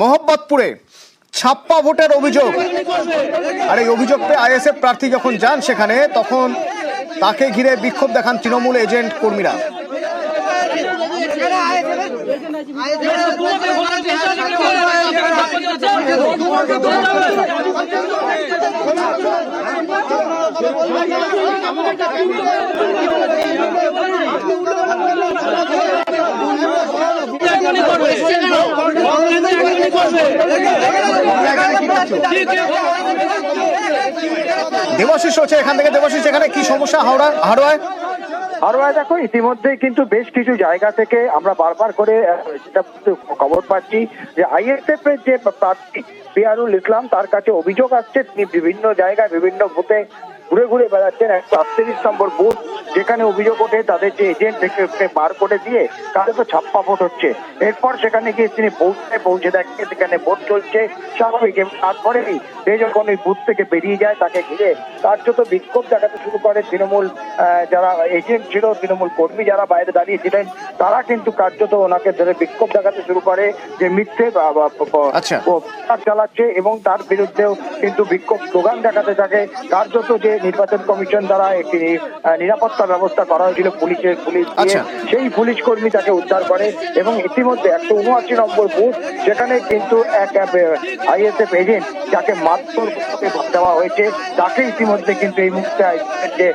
মোহাম্মদপুরে ছাপ্পা ভোটের অভিযোগ। আর এই অভিযোগ পেয়ে আইএসএফ প্রার্থী যখন যান সেখানে, তখন তাকে ঘিরে বিক্ষোভ দেখান তৃণমূল এজেন্ট কর্মীরা। দেবাশিস হচ্ছে এখান থেকে। দেবাশিস এখানে কি সমস্যা? হাওড়া হাওড়ায়? আরও দেখো ইতিমধ্যেই কিন্তু বেশ কিছু জায়গা থেকে আমরা বারবার করে যেটা খবর পাচ্ছি যে আইএসএফ এর যে প্রার্থী পিয়ারুল ইসলাম তার কাছে অভিযোগ আসছে তিনি বিভিন্ন জায়গায় বিভিন্ন বুথে ঘুরে ঘুরে বেড়াচ্ছেন। একশো আটত্রিশ নম্বর বুথ যেখানে অভিযোগ ওঠে তাদের যে এজেন্ট বার করে দিয়ে তাদের তো ছাপ্পা ভোট হচ্ছে এরপর সেখানে গিয়ে তিনি পৌঁছে পৌঁছে দেখে সেখানে ভোট চলছে স্বাভাবিক এবং তারপরেই সে যখন ওই বুথ থেকে বেরিয়ে যায় তাকে ঘিরে কার্যত বিক্ষোভ দেখাতে শুরু করে তৃণমূল যারা এজেন্ট ছিল তৃণমূল কর্মী যারা বাইরে দাঁড়িয়েছিলেন তারা কিন্তু কার্যত ওনাকে ধরে বিক্ষোভ দেখাতে শুরু করে যে মিথ্যে বা- আচ্ছা। প্রচার চালাচ্ছে এবং তার বিরুদ্ধেও কিন্তু বিক্ষোভ স্লোগান দেখাতে থাকে কার্যত যে নির্বাচন কমিশন দ্বারা একটি আহ, নিরাপত্তা ব্যবস্থা করা হয়েছিল পুলিশের পুলিশ দিয়ে আচ্ছা। সেই পুলিশ কর্মী তাকে উদ্ধার করে এবং ইতিমধ্যে একশো উনআশি নম্বর বুথ সেখানে কিন্তু এক আইএসএফ এজেন্ট যাকে মারধর দেওয়া হয়েছে তাকে ইতিমধ্যে কিন্তু এই মুহূর্তে যে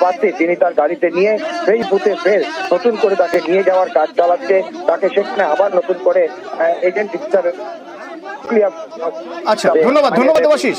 প্রার্থী তিনি তার গাড়িতে নিয়ে সেই বুথে ফের নতুন করে তাকে নিয়ে যাওয়ার কাজ চালাচ্ছে। তাকে সেখানে আবার নতুন করে এজেন্ট হিসাবে আচ্ছা ধন্যবাদ ধন্যবাদ দেবাশিস